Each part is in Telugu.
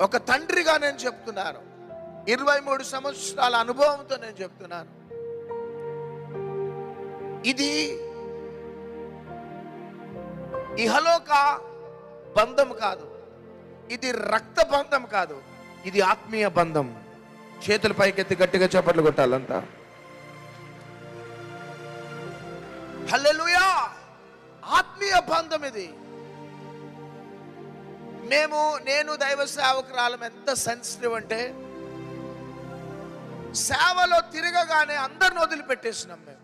ఒక తండ్రిగా నేను చెప్తున్నాను. ఇరవై మూడు సంవత్సరాల అనుభవంతో నేను చెప్తున్నాను. ఇది ఇహలోక బంధం కాదు. ఇది రక్త బంధం కాదు. ఇది ఆత్మీయ బంధం. చేతుల పైకెత్తి గట్టిగా చప్పట్లు కొట్టాలంతా. హల్లెలూయా! ఆత్మీయ బంధం ఇది. మేము నేను దైవ సేవకురాలం ఎంత సెన్సిటివ్ అంటే సేవలో తిరగగానే అందరిని వదిలిపెట్టేసినాం మేము.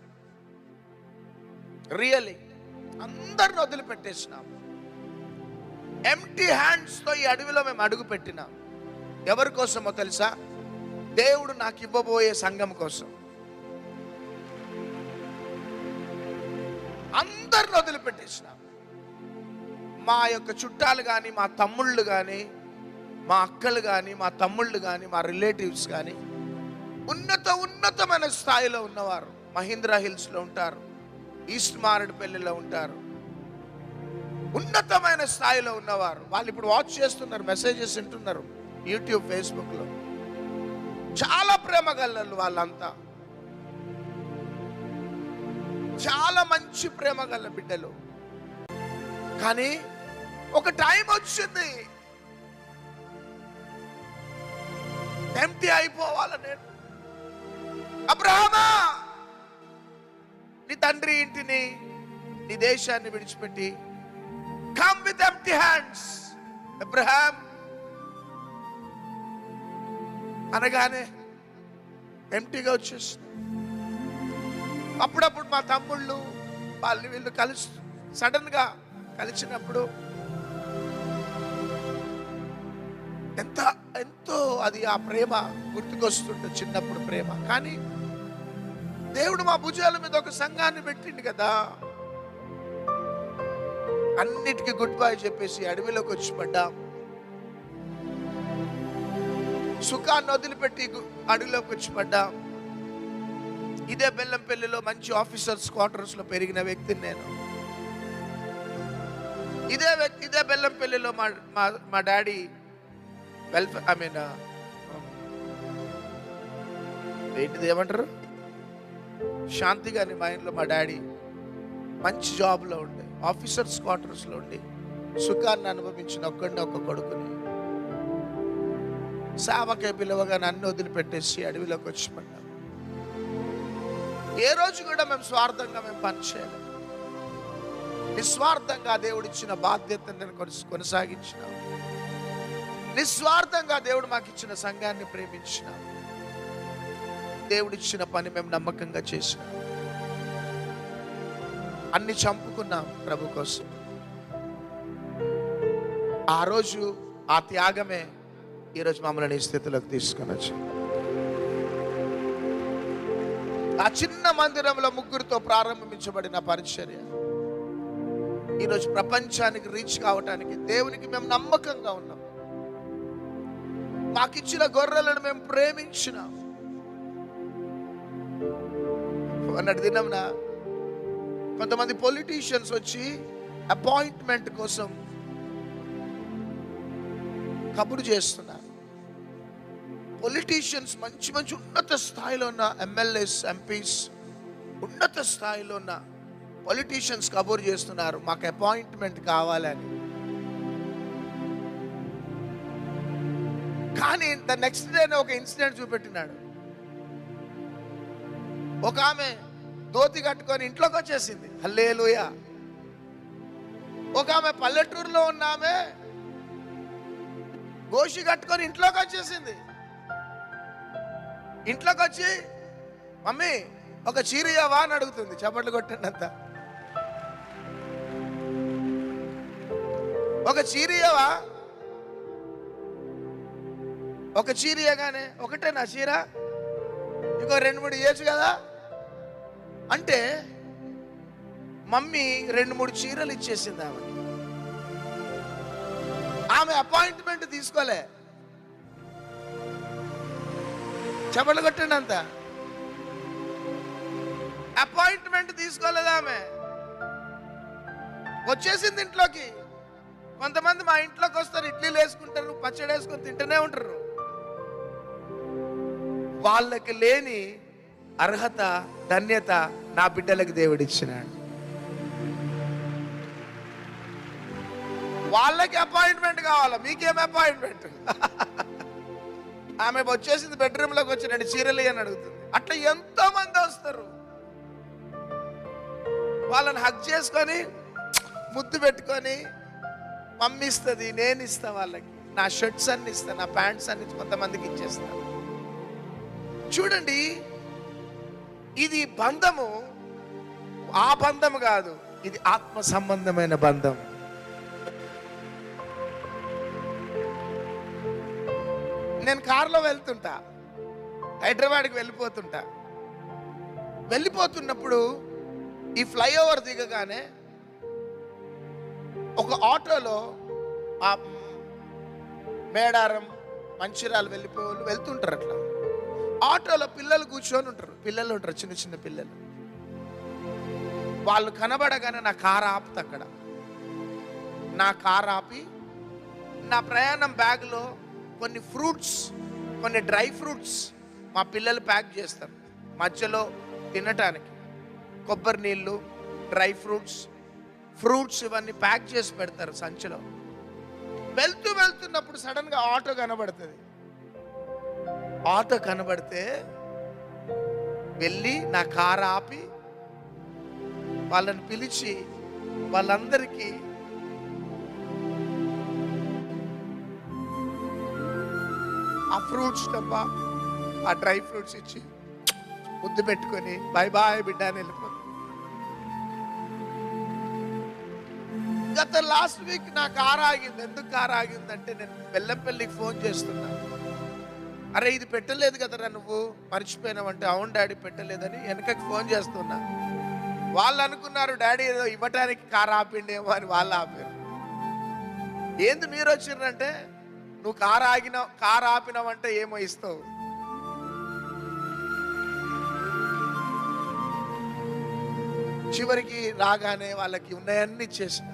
రియలీ అందరిని వదిలిపెట్టేసినాం. ఎంటీ హ్యాండ్స్తో ఈ అడవిలో మేము అడుగు పెట్టినాం. ఎవరి కోసమో తెలుసా? దేవుడు నాకు ఇవ్వబోయే సంఘం కోసం. అందరిని వదిలిపెట్టేసినాం. మా యొక్క చుట్టాలు కానీ మా తమ్ముళ్ళు కానీ మా అక్కలు కానీ మా తమ్ముళ్ళు కానీ మా రిలేటివ్స్ కానీ ఉన్నత ఉన్నతమైన స్థాయిలో ఉన్నవారు. మహీంద్రా హిల్స్లో ఉంటారు. ఈస్ట్ మారేడుపల్లిలో ఉంటారు. ఉన్నతమైన స్థాయిలో ఉన్నవారు. వాళ్ళు ఇప్పుడు వాచ్ చేస్తున్నారు మెసేజెస్ వింటున్నారు యూట్యూబ్ ఫేస్బుక్లో. చాలా ప్రేమ గల్లలు వాళ్ళంతా. చాలా మంచి ప్రేమ గల బిడ్డలు. కానీ ఒక టైం వచ్చింది. ఎంటీ అయిపోవాల నేను? అబ్రహమా! నీ తండ్రి ఇంటిని నీ దేశాన్ని విడిచిపెట్టి. Come with empty hands Abraham! అనగానే ఎంటీగా వచ్చేసింది. అప్పుడప్పుడు మా తమ్ముళ్ళు వాళ్ళు వీళ్ళు కలిసి సడన్గా కలిసినప్పుడు ఎంత ఎంతో అది ఆ ప్రేమ గుర్తుకొస్తుండే చిన్నప్పుడు ప్రేమ. కానీ దేవుడు మా భుజాల మీద ఒక సంఘాన్ని పెట్టిండు కదా. అన్నిటికీ గుడ్ బై చెప్పేసి అడవిలోకి వచ్చి పడ్డాం. సుఖాన్ని వదిలిపెట్టి అడవిలోకి వచ్చి పడ్డాం. ఇదే బెల్లంపల్లిలో మంచి ఆఫీసర్స్ క్వార్టర్స్లో పెరిగిన వ్యక్తిని నేను. ఇదే వ్యక్తి ఇదే బెల్లంపల్లిలో మా మా మా డాడీ వెల్ఫేర్ ఐ మీన్ ఏంటిది ఏమంటారు? శాంతి గారి ఇంట్లో మా డాడీ మంచి జాబ్లో ఉండే ఆఫీసర్స్ క్వార్టర్స్లో ఉండి సుఖాన్ని అనుభవించిన ఒక్కడిని ఒక్క కొడుకుని. సేవకే పిలవగా నన్ను వదిలిపెట్టేసి అడవిలోకి వచ్చి ఏ రోజు కూడా మేము స్వార్థంగా మేము పనిచేయలేము నిస్వార్థంగా దేవుడిచ్చిన బాధ్యతను నేను కొనసాగించినాము నిస్వార్థంగా దేవుడు మాకు ఇచ్చిన సంఘాన్ని ప్రేమించిన. దేవుడిచ్చిన పని మేము నమ్మకంగా చేసిన. అన్ని చంపుకున్నాం ప్రభు కోసం. ఆ రోజు ఆ త్యాగమే ఈరోజు మమ్మల్ని ఈ స్థితిలోకి తీసుకుని వచ్చింది. ఆ చిన్న మందిరంలో ముగ్గురితో ప్రారంభించబడిన పరిచర్య. ఈరోజు ప్రపంచానికి రీచ్ కావటానికి దేవునికి మేము నమ్మకంగా ఉన్నాం. మాకిచ్చిన గొర్రెలను మేము ప్రేమించినాం. అన్నట్టు తిన్నాంనా? కొంతమంది పొలిటీషియన్స్ వచ్చి అపాయింట్మెంట్ కోసం కబురు చేస్తున్నారు. పొలిటీషియన్స్ మంచి మంచి ఉన్నత స్థాయిలో ఉన్న ఎమ్మెల్యేస్ ఎంపీస్ ఉన్నత స్థాయిలో ఉన్న పొలిటీషియన్స్ కబురు చేస్తున్నారు మాకు అపాయింట్మెంట్ కావాలని. కానీ ద నెక్స్ట్ డే ఒక ఇన్సిడెంట్ చూపెట్టినాడు. ఒక ఆమె దోతి కట్టుకొని ఇంట్లోకి వచ్చేసింది. హల్లేలుయ. ఒక ఆమె పల్లెటూరులో ఉన్న ఆమె గోషి కట్టుకొని ఇంట్లోకి వచ్చేసింది. ఇంట్లోకి వచ్చి మమ్మీ ఒక చీర అని అడుగుతుంది. చప్పట్లు కొట్టండి అంత. ఒక చీరియవా ఒక చీర ఇయ్యగానే ఒకటే నా చీర? ఇంకో రెండు మూడు ఇయ్యచ్చు కదా? అంటే మమ్మీ రెండు మూడు చీరలు ఇచ్చేసింది ఆమె. ఆమె అపాయింట్మెంట్ తీసుకోలే. చెప్పలు కొట్టండి అంత. అపాయింట్మెంట్ తీసుకోలేదు ఆమె. వచ్చేసింది ఇంట్లోకి. కొంతమంది మా ఇంట్లోకి వస్తారు ఇడ్లీలు వేసుకుంటారు పచ్చడి వేసుకొని తింటూనే ఉంటారు. వాళ్ళకి లేని అర్హత ధన్యత నా బిడ్డలకు దేవుడిచ్చినాడు. వాళ్ళకి అపాయింట్మెంట్ కావాలా? మీకేం అపాయింట్మెంట్? ఆమె వచ్చేసింది బెడ్రూమ్లోకి వచ్చి రెండు చీరలు అని అడుగుతుంది. అట్లా ఎంతో మంది వస్తారు. వాళ్ళని హక్ చేసుకొని ముద్దు పెట్టుకొని మమ్మీ ఇస్తుంది నేను ఇస్తా వాళ్ళకి. నా షర్ట్స్ అన్ని ఇస్తా నా ప్యాంట్స్ అన్ని కొంతమందికి ఇచ్చేస్తాను చూడండి ఇది బంధము. ఆ బంధం కాదు ఇది ఆత్మ సంబంధమైన బంధం. నేను కారులో వెళ్తుంటా హైదరాబాద్కి వెళ్ళిపోతుంటా. వెళ్ళిపోతున్నప్పుడు ఈ ఫ్లైఓవర్ దిగగానే ఒక ఆటోలో ఆ మేడారం మంచిర్యాల వెళ్ళిపోయి వెళ్తుంటారు. ఆటోలో పిల్లలు కూర్చొని ఉంటారు. పిల్లలు ఉంటారు చిన్న చిన్న పిల్లలు. వాళ్ళు కనబడగానే నా కారు ఆపుతా అక్కడ. నా కారు ఆపి నా ప్రయాణం బ్యాగ్లో కొన్ని ఫ్రూట్స్ కొన్ని డ్రై ఫ్రూట్స్ మా పిల్లలు ప్యాక్ చేస్తారు. మధ్యలో తినటానికి కొబ్బరి నీళ్ళు డ్రై ఫ్రూట్స్ ఫ్రూట్స్ ఇవన్నీ ప్యాక్ చేసి పెడతారు సంచిలో. వెళ్తూ వెళ్తున్నప్పుడు సడన్గా ఆటో కనబడుతుంది. ఆటో కనబడితే వెళ్ళి నా కారు ఆపి వాళ్ళని పిలిచి వాళ్ళందరికీ ఆ ఫ్రూట్స్ డబ్బా ఆ డ్రై ఫ్రూట్స్ ఇచ్చి ముద్దు పెట్టుకొని బాయ్ బాయ్ బిడ్డ అని వెళ్ళిపోతుంది గత లాస్ట్ వీక్ నా కారు ఆగింది. ఎందుకు కారు ఆగిందంటే నేను బెల్లంపల్లికి ఫోన్ చేస్తున్నాను అరే ఇది పెట్టలేదు కదరా నువ్వు? మర్చిపోయినావంటే అవును డాడీ పెట్టలేదని వెనకకి ఫోన్ చేస్తున్నా. వాళ్ళు అనుకున్నారు డాడీ ఏదో ఇవ్వటానికి కార్ ఆపిండేమో అని వాళ్ళు ఆపారు. ఏంది మీరు వచ్చిర్రంటే నువ్వు కారు ఆగినావు కారు ఆపినావంటే ఏమో ఇస్తావు. చివరికి రాగానే వాళ్ళకి ఉన్నాయన్నీ ఇచ్చేసిన.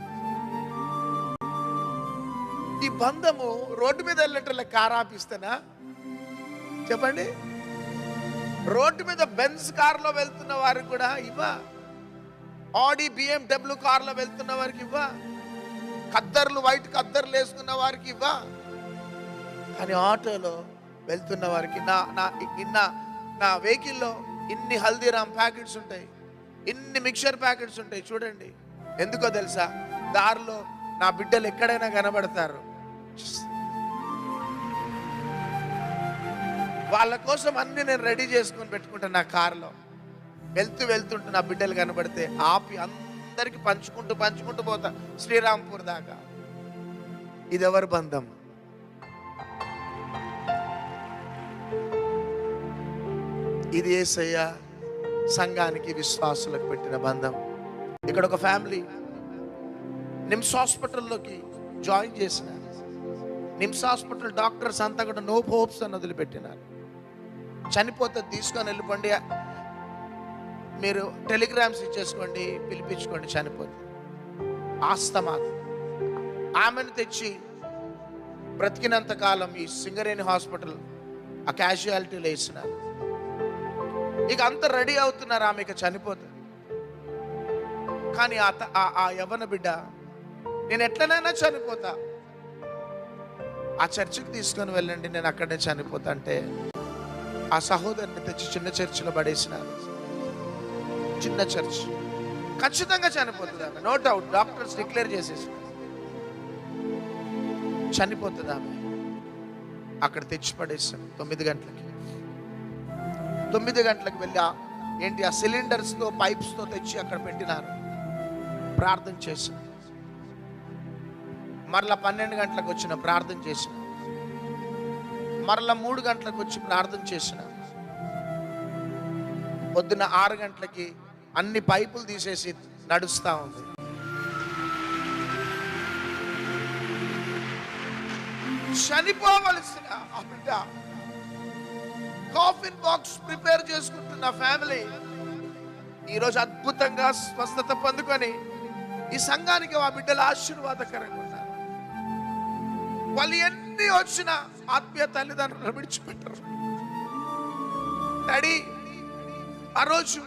ఈ బంధము రోడ్డు మీద వెళ్ళేటోళ్ళ కారు ఆపిస్తేనా? చెప్పండి. రోడ్డు మీద బెన్స్ కార్లో వెళ్తున్న వారికి కూడా ఇవ్వా. ఆడి బిఎండబ్ల్యూ కార్లో వెళ్తున్న వారికి ఇవ్వ. కద్దర్లు వైట్ కద్దర్లు వేసుకున్న వారికి ఇవ్వ. కానీ ఆటోలో వెళ్తున్న వారికి నా నా ఇన్న నా వెహికల్లో ఇన్ని హల్దీరామ్ ప్యాకెట్స్ ఉంటాయి. ఇన్ని మిక్చర్ ప్యాకెట్స్ ఉంటాయి. చూడండి. ఎందుకో తెలుసా? దారిలో నా బిడ్డలు ఎక్కడైనా కనబడతారు. వాళ్ళ కోసం అన్ని నేను రెడీ చేసుకొని పెట్టుకుంటాను నా కారులో. వెళ్తూ వెళ్తుంటే నా బిడ్డలు కనబడితే ఆపి అందరికి పంచుకుంటూ పంచుకుంటూ పోతా శ్రీరాంపూర్ దాకా. ఇది ఎవరి బంధం? ఇది ఏసయ్య సంఘానికి విశ్వాసులకు పెట్టిన బంధం. ఇక్కడ ఒక ఫ్యామిలీ నిమ్స్ హాస్పిటల్లోకి జాయిన్ చేసిన. నిమ్స్ హాస్పిటల్ డాక్టర్స్ అంతా కూడా నో హోప్స్ అని వదిలిపెట్టినారు. చనిపోతే తీసుకొని వెళ్ళిపోండి. మీరు టెలిగ్రామ్స్ ఇచ్చేసుకోండి పిలిపించుకోండి చనిపోతే ఆస్తమా ఆమెను తెచ్చి బ్రతికినంత కాలం ఈ సింగరేణి హాస్పిటల్ ఆ క్యాజువాలిటీలో వేసినారు. ఇక అంత రెడీ అవుతున్నారు ఆమె ఇక చనిపోతుంది కానీ ఆ ఆ యవన బిడ్డ నేను ఎట్లనైనా చనిపోతా. ఆ చర్చికి తీసుకొని వెళ్ళండి నేను అక్కడే చనిపోతా అంటే ఆ సహోదరుని తెచ్చి చిన్న చర్చిలో పడేసినారు. చిన్న చర్చ్. ఖచ్చితంగా చనిపోతుంది ఆమె. నో డౌట్ డాక్టర్స్ డిక్లేర్ చేసేసి. చనిపోతుంది ఆమె. అక్కడ తెచ్చి పడేసాం. తొమ్మిది గంటలకి. తొమ్మిది గంటలకు వెళ్ళి ఏంటి? ఆ సిలిండర్స్తో పైప్స్తో తెచ్చి అక్కడ పెట్టినారు. ప్రార్థన చేసిన మరలా పన్నెండు గంటలకు వచ్చిన ప్రార్థన చేసిన మరలా మూడు గంటలకు వచ్చి ప్రార్థన చేసిన. పొద్దున్న ఆరు గంటలకి అన్ని పైపులు తీసేసి నడుస్తూ ఉంది. చనిపోవలసిన ఆ బిడ్డ కాఫిన్ బాక్స్ ప్రిపేర్ చేసుకుంటున్న ఫ్యామిలీ ఈరోజు అద్భుతంగా స్వస్థత పొందుకొని ఈ సంఘానికి ఆ బిడ్డలు ఆశీర్వాదకరంగా ఉన్నారు. వాళ్ళు ఎన్ని వచ్చినా ఆత్మీయ తల్లిదండ్రులు విడిచిపెట్టరు. డాడీ ఆ రోజు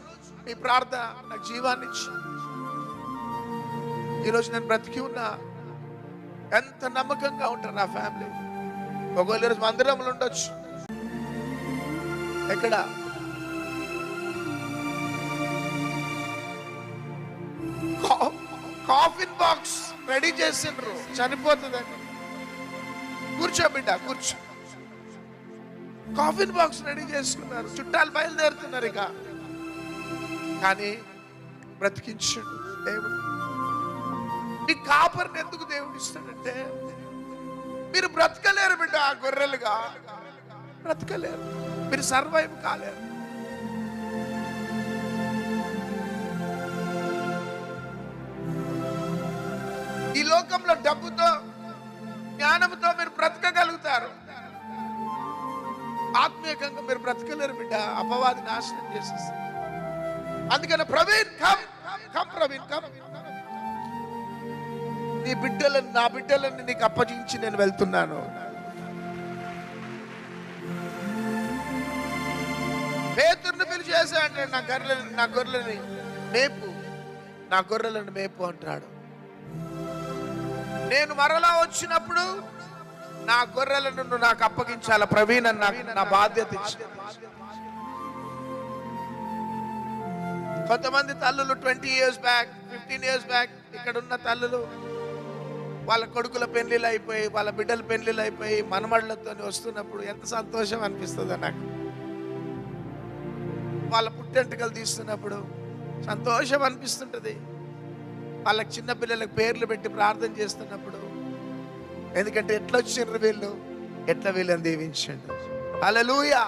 మీ ప్రార్థన నాకు జీవాన్ని ఇచ్చి ఈరోజు నేను బ్రతికి ఉన్నా ఎంత నమ్మకంగా ఉంటారు నా ఫ్యామిలీ. ఒకవేళ ఈరోజు మందిరంలో ఉండొచ్చు. ఎక్కడ? కా- కాఫిన్ బాక్స్ రెడీ చేసిండ్రు. చనిపోతుందని కూర్చో బిడ్డ కూర్చో. కాఫిన్ బాక్స్ రెడీ చేసుకున్నారు. చుట్టాలు బయలుదేరుతున్నారు ఇక. కానీ బ్రతికించండు దేవుడు. మీ కాపర్ని ఎందుకు దేవుడు ఇస్తాడంటే మీరు బ్రతకలేరు బిడ్డ ఆ గొర్రెలుగా. బ్రతకలేరు. మీరు సర్వైవ్ కాలేరు. ఈ లోకంలో డబ్బుతో జ్ఞానంతో మీరు బ్రతకగలుగుతారు. ఆత్మీయంగా మీరు బ్రతకలేరు బిడ్డ. అపవాది నాశనం చేసేసి అందుకని Praveen come come Praveen come. నీ బిడ్డలను నా బిడ్డలను నీకు అప్పగించి నేను వెళ్తున్నాను. పేతుర్ని పిలిచేసా అంటే నా గొర్రెలను నా గొర్రెలని మేపు నా గొర్రెలను మేపు అంటాడు నేను మరలా వచ్చినప్పుడు నా గొర్రెలను నువ్వు నాకు అప్పగించాల ప్రవీణ్ అని నాకు నా బాధ్యత ఇచ్చి కొంతమంది తల్లులు twenty years back fifteen years back ఇక్కడ ఉన్న తల్లులు వాళ్ళ కొడుకుల పెళ్ళిళ్ళు అయిపోయి వాళ్ళ బిడ్డల పెళ్ళిళ్ళు అయిపోయి మనమళ్ళతో వస్తున్నప్పుడు ఎంత సంతోషం అనిపిస్తుందో నాకు. వాళ్ళ పుట్టెంటుకలు తీస్తున్నప్పుడు సంతోషం అనిపిస్తుంటది. వాళ్ళకి చిన్నపిల్లలకు పేర్లు పెట్టి ప్రార్థన చేస్తున్నప్పుడు ఎందుకంటే ఎట్లా వచ్చిండ్రు వీళ్ళు? ఎట్లా వీళ్ళని దీవించండు? అలలుయా